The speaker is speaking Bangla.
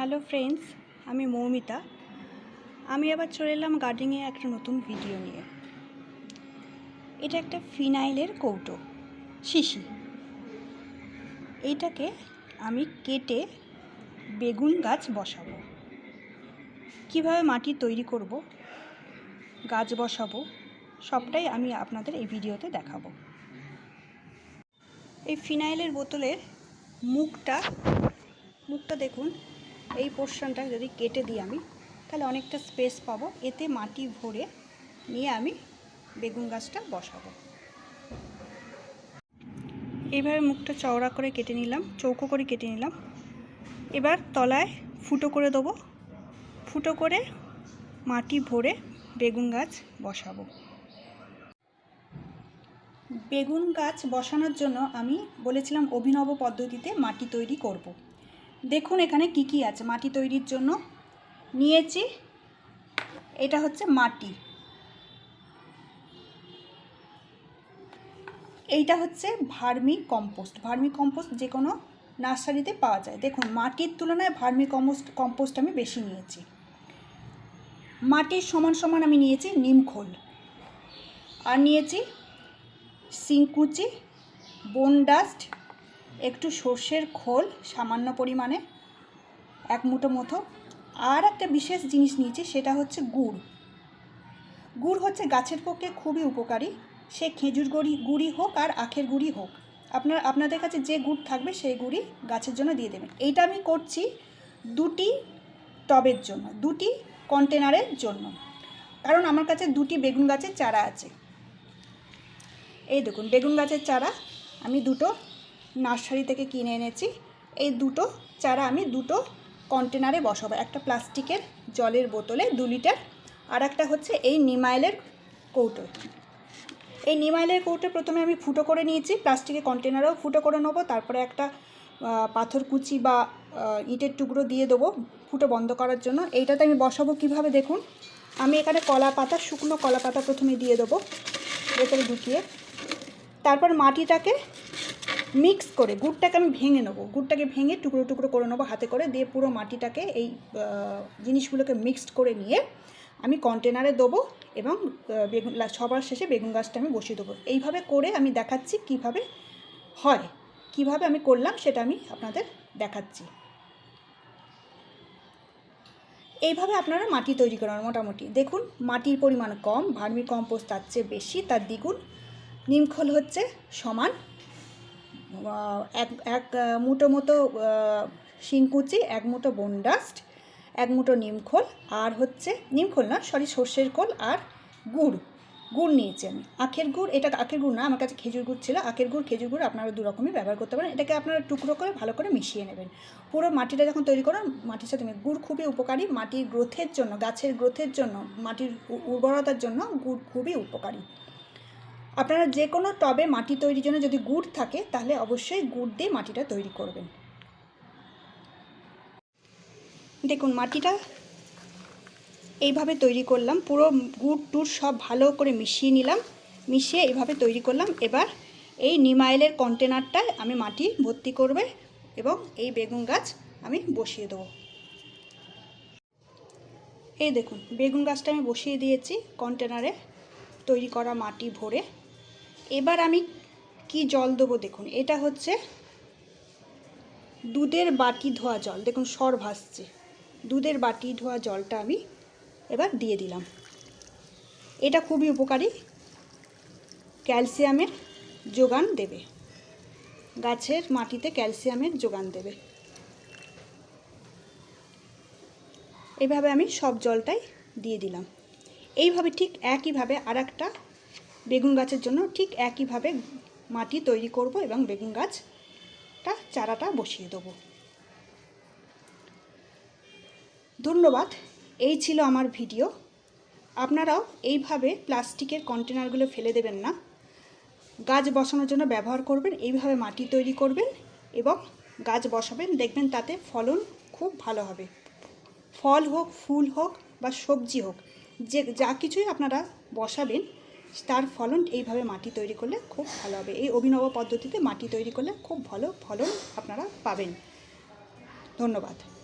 হ্যালো ফ্রেন্ডস আমি মৌমিতা। আমি আবার চলে এলাম গার্ডেনিংয়ে একটা নতুন ভিডিও নিয়ে। এটা একটা ফিনাইলের কৌটো। শিশি। এইটাকে আমি কেটে বেগুন গাছ বসাবো। কীভাবে মাটি তৈরি করব, গাছ বসাবো, সবটাই আমি আপনাদের এই ভিডিওতে দেখাবো। এই ফিনাইলের বোতলের মুখটা মুখটা দেখুন। এই পোর্শনটা যদি কেটে দিই আমি, তাহলে অনেকটা স্পেস পাবো। এতে মাটি ভরে নিয়ে আমি বেগুন গাছটা বসাবো। এইভাবে মুখটা চওড়া করে কেটে নিলাম, চৌকো করে কেটে নিলাম। এবার তলায় ফুটো করে দেবো। ফুটো করে মাটি ভরে বেগুন গাছ বসাবো। বেগুন গাছ বসানোর জন্য আমি বলেছিলাম অভিনব পদ্ধতিতে মাটি তৈরি করব। দেখুন এখানে কি কি আছে মাটি তৈরির জন্য। নিয়েছি। এটা হচ্ছে মাটি। এইটা হচ্ছে ভার্মি কম্পোস্ট। ভার্মি কম্পোস্ট যে কোনো নার্সারিতে পাওয়া যায়। দেখুন, মাটির তুলনায় ভার্মি কম্পোস্ট কম্পোস্ট আমি বেশি নিয়েছি। মাটির সমান সমান আমি নিয়েছি নিমখোল আর নিয়েছি সিংকুচি বোন ডাস্ট একটু সর্ষের খোল সামান্য পরিমাণে, এক মুঠো মতো। আর একটা বিশেষ জিনিস নিয়েছি, সেটা হচ্ছে গুড়। গুড় হচ্ছে গাছের পক্ষে খুবই উপকারী। সে খেজুর গুড়ি গুড়ি হোক আর আখের গুড়ি হোক, আপনার, আপনাদের কাছে যে গুড় থাকবে সেই গুড়ি গাছের জন্য দিয়ে দেবেন। এইটা আমি করছি দুটি টবের জন্য, দুটি কন্টেনারের জন্য। কারণ আমার কাছে দুটি বেগুন গাছের চারা আছে। এই দেখুন, বেগুন গাছের চারা, আমি দুটো নার্সারি থেকে কিনে এনেছি। এই দুটো চারা আমি দুটো কন্টেনারে বসাবো। একটা প্লাস্টিকের জলের বোতলে দু লিটার, আর একটা হচ্ছে এই নিমাইলের কৌটো। এই নিমাইলের কৌটো প্রথমে আমি ফুটো করে নিয়েছি, প্লাস্টিকের কন্টেনারেও ফুটো করে নেব, তারপরে একটা পাথর কুচি বা ইটের টুকরো দিয়ে দেবো ফুটো বন্ধ করার জন্য। এইটাতে আমি বসাবো কীভাবে দেখুন? আমি এখানে কলা পাতা, শুকনো কলা পাতা প্রথমে দিয়ে দেবো ভেতরে ঢুকিয়ে। তারপর মাটিটাকে মিক্স করে গুড়টাকে আমি ভেঙে নেব। গুড়টাকে ভেঙে টুকরো টুকরো করে নেব হাতে করে, দিয়ে পুরো মাটিটাকে এই জিনিসগুলোকে মিক্সড করে নিয়ে আমি কন্টেনারে দেবো এবং বেগুন সবার শেষে বেগুন গাছটা আমি বসিয়ে দেবো। এইভাবে করে আমি দেখাচ্ছি কীভাবে হয়, কীভাবে আমি করলাম সেটা আমি আপনাদের দেখাচ্ছি। এইভাবে আপনারা মাটি তৈরি করেন মোটামুটি। দেখুন, মাটির পরিমাণ কম ভার্মি কম্পোস্ট তার চেয়ে বেশি, তার দ্বিগুণ, নিমখোল হচ্ছে সমান। এক এক মুঠো মতো শিংকুচি, এক মুঠো বনডাস্ট এক মুঠো নিমখোল আর হচ্ছে নিমখোল না সরি সর্ষের খোল আর গুড়। গুড় নিয়েছি আমি। আখের গুড়, এটা আখের গুড় না, আমার কাছে খেজুর গুড় ছিল। আখের গুড়, খেজুর গুড় আপনারা দু রকমই ব্যবহার করতে পারেন। এটাকে আপনারা টুকরো করে ভালো করে মিশিয়ে নেবেন। পুরো মাটিটা যখন তৈরি করেন মাটির সাথে গুড় খুবই উপকারী। মাটির গ্রোথের জন্য, গাছের গ্রোথের জন্য, মাটির উর্বরতার জন্য গুড় খুবই উপকারী। আপনারা যে কোনো টবে মাটি তৈরির জন্য যদি গুড় থাকে, তাহলে অবশ্যই গুড় দিয়ে মাটিটা তৈরি করবেন। দেখুন, মাটিটা এইভাবে তৈরি করলাম। পুরো গুড় টুর সব ভালো করে মিশিয়ে নিলাম। মিশিয়ে এইভাবে তৈরি করলাম। এবার এই নিমাইলের কন্টেনারটায় আমি মাটি ভর্তি করবে এবং এই বেগুন গাছ আমি বসিয়ে দেবো। এই দেখুন, বেগুন গাছটা আমি বসিয়ে দিয়েছি কন্টেনারে। তৈরি করা মাটি ভরে এবার আমি কি জল দেবো দেখুন, এটা হচ্ছে দুধের বাটি ধোয়া জল। দেখুন, সর ভাসছে। দুধের বাটি ধোয়া জলটা আমি এবার দিয়ে দিলাম। এটা খুবই উপকারী। ক্যালসিয়ামের যোগান দেবে। গাছের মাটিতে ক্যালসিয়ামের যোগান দেবে। এইভাবে আমি সব জলটাই দিয়ে দিলাম। এইভাবে ঠিক একইভাবে আর একটা বেগুন গাছের জন্য ঠিক একইভাবে মাটি তৈরি করব এবং বেগুন গাছটা, চারাটা বসিয়ে দেবো। ধন্যবাদ, এই ছিল আমার ভিডিও। আপনারাও এইভাবে প্লাস্টিকের কন্টেনারগুলো ফেলে দেবেন না। গাছ বসানোর জন্য ব্যবহার করবেন, এইভাবে মাটি তৈরি করবেন এবং গাছ বসাবেন, দেখবেন তাতে ফলন খুব ভালো হবে। ফল হোক, ফুল হোক বা সবজি হোক, যে, যা কিছুই আপনারা বসাবেন তার ফলন এইভাবে মাটি তৈরি করলে খুব ভালো হবে। এই অভিনব পদ্ধতিতে মাটি তৈরি করলে খুব ভালো ফলন আপনারা পাবেন। ধন্যবাদ।